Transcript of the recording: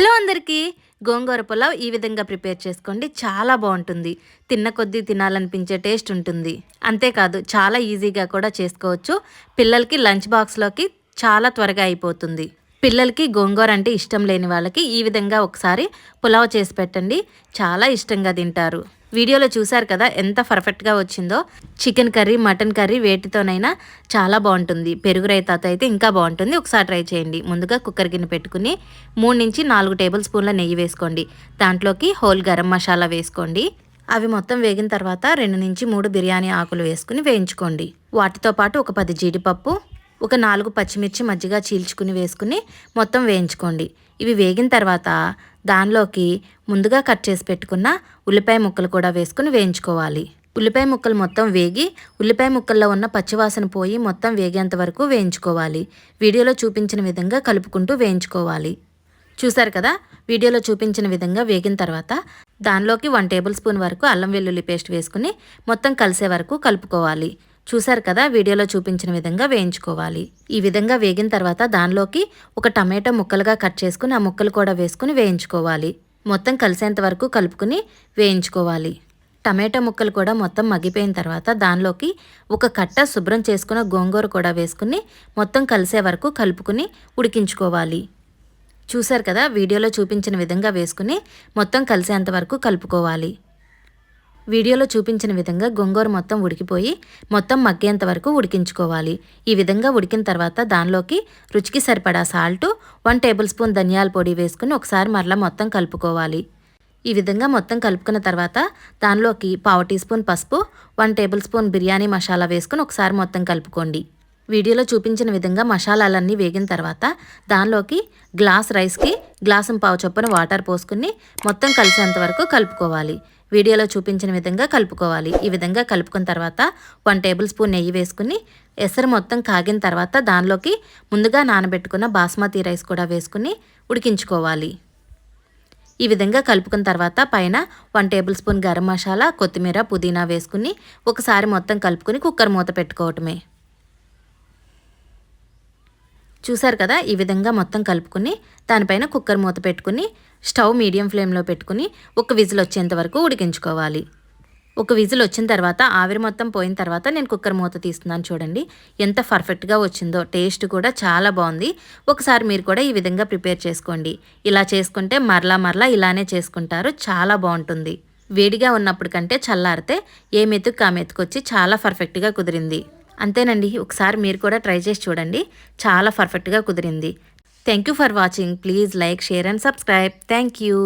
Hello అందరికీ. గోంగూర పులావ్ ఈ విధంగా ప్రిపేర్ చేసుకోండి. చాలా బాగుంటుంది. తిన్న కొద్దీ తినాలనిపించే టేస్ట్ ఉంటుంది. అంతేకాదు చాలా ఈజీగా కూడా చేసుకోవచ్చు. పిల్లలకి లంచ్ బాక్స్లోకి చాలా త్వరగా అయిపోతుంది. పిల్లలకి గోంగూర అంటే ఇష్టం లేని వాళ్ళకి ఈ విధంగా ఒకసారి పులావ్ చేసి పెట్టండి. చాలా ఇష్టంగా తింటారు. వీడియోలో చూసారు కదా ఎంత పర్ఫెక్ట్గా వచ్చిందో. చికెన్ కర్రీ మటన్ కర్రీ వేటితోనైనా చాలా బాగుంటుంది. పెరుగు రైతాతో అయితే ఇంకా బాగుంటుంది. ఒకసారి ట్రై చేయండి. ముందుగా కుక్కర్ గిన్నె పెట్టుకుని మూడు నుంచి నాలుగు టేబుల్ స్పూన్ల నెయ్యి వేసుకోండి. దాంట్లోకి హోల్ గరం మసాలా వేసుకోండి. అవి మొత్తం వేగిన తర్వాత రెండు నుంచి మూడు బిర్యానీ ఆకులు వేసుకుని వేయించుకోండి. వాటితో పాటు ఒక పది జీడిపప్పు ఒక నాలుగు పచ్చిమిర్చి మజ్జిగ చీల్చుకుని వేసుకుని మొత్తం వేయించుకోండి. ఇవి వేగిన తర్వాత దానిలోకి ముందుగా కట్ చేసి పెట్టుకున్న ఉల్లిపాయ ముక్కలు కూడా వేసుకుని వేయించుకోవాలి. ఉల్లిపాయ ముక్కలు మొత్తం వేగి ఉల్లిపాయ ముక్కల్లో ఉన్న పచ్చివాసన పోయి మొత్తం వేగేంత వరకు వేయించుకోవాలి. వీడియోలో చూపించిన విధంగా కలుపుకుంటూ వేయించుకోవాలి. చూశారు కదా? వీడియోలో చూపించిన విధంగా వేగిన తర్వాత దానిలోకి వన్ టేబుల్ స్పూన్ వరకు అల్లం వెల్లుల్లి పేస్ట్ వేసుకుని మొత్తం కలిసే వరకు కలుపుకోవాలి. చూశారు కదా వీడియోలో చూపించిన విధంగా వేయించుకోవాలి. ఈ విధంగా వేగిన తర్వాత దానిలోకి ఒక టమాటో ముక్కలుగా కట్ చేసుకుని ఆ ముక్కలు కూడా వేసుకుని వేయించుకోవాలి. మొత్తం కలిసేంత వరకు కలుపుకుని వేయించుకోవాలి. టమాటో ముక్కలు కూడా మొత్తం మగ్గిపోయిన తర్వాత దానిలోకి ఒక కట్ట శుభ్రం చేసుకున్న గోంగూర కూడా వేసుకుని మొత్తం కలిసే వరకు కలుపుకుని ఉడికించుకోవాలి. చూసారు కదా వీడియోలో చూపించిన విధంగా వేసుకుని మొత్తం కలిసేంత వరకు కలుపుకోవాలి. వీడియోలో చూపించిన విధంగా గొంగూర మొత్తం ఉడికిపోయి మొత్తం మగ్గేంత వరకు ఉడికించుకోవాలి. ఈ విధంగా ఉడికిన తర్వాత దానిలోకి రుచికి సరిపడా సాల్ట్ వన్ టేబుల్ స్పూన్ ధనియాల పొడి వేసుకుని ఒకసారి మరలా మొత్తం కలుపుకోవాలి. ఈ విధంగా మొత్తం కలుపుకున్న తర్వాత దానిలోకి పావు టీ స్పూన్ పసుపు one tablespoon biryani masala వేసుకుని ఒకసారి మొత్తం కలుపుకోండి. వీడియోలో చూపించిన విధంగా మసాలాలన్నీ వేగిన తర్వాత దానిలోకి గ్లాస్ రైస్కి గ్లాసం పావు చొప్పున వాటర్ పోసుకుని మొత్తం కలిసేంత వరకు కలుపుకోవాలి. వీడియోలో చూపించిన విధంగా కలుపుకోవాలి. ఈ విధంగా కలుపుకున్న తర్వాత వన్ టేబుల్ స్పూన్ నెయ్యి వేసుకుని ఎసరు మొత్తం కాగిన తర్వాత దానిలోకి ముందుగా నానబెట్టుకున్న బాస్మతి రైస్ కూడా వేసుకుని ఉడికించుకోవాలి. ఈ విధంగా కలుపుకున్న తర్వాత పైన one tablespoon garam masala కొత్తిమీర పుదీనా వేసుకుని ఒకసారి మొత్తం కలుపుకుని కుక్కర్ మూత పెట్టుకోవటమే. చూసారు కదా? ఈ విధంగా మొత్తం కలుపుకుని దానిపైన కుక్కర్ మూత పెట్టుకుని స్టవ్ మీడియం ఫ్లేమ్లో పెట్టుకుని ఒక విజిల్ వచ్చేంత వరకు ఉడికించుకోవాలి. ఒక విజిల్ వచ్చిన తర్వాత ఆవిరి మొత్తం పోయిన తర్వాత నేను కుక్కర్ మూత తీస్తున్నాను చూడండి. ఎంత పర్ఫెక్ట్గా వచ్చిందో టేస్ట్ కూడా చాలా బాగుంది. ఒకసారి మీరు కూడా ఈ విధంగా ప్రిపేర్ చేసుకోండి. ఇలా చేసుకుంటే మరలా మరలా ఇలానే చేసుకుంటారు. చాలా బాగుంటుంది. వేడిగా ఉన్నప్పుడు కంటే చల్లారితే ఏ మెతుకు ఆ మెతుకొచ్చి చాలా పర్ఫెక్ట్గా కుదిరింది. అంతేనండి. ఒకసారి మీరు కూడా ట్రై చేసి చూడండి. చాలా పర్ఫెక్ట్గా కుదిరింది. Thank you for watching. Please like share and subscribe. Thank you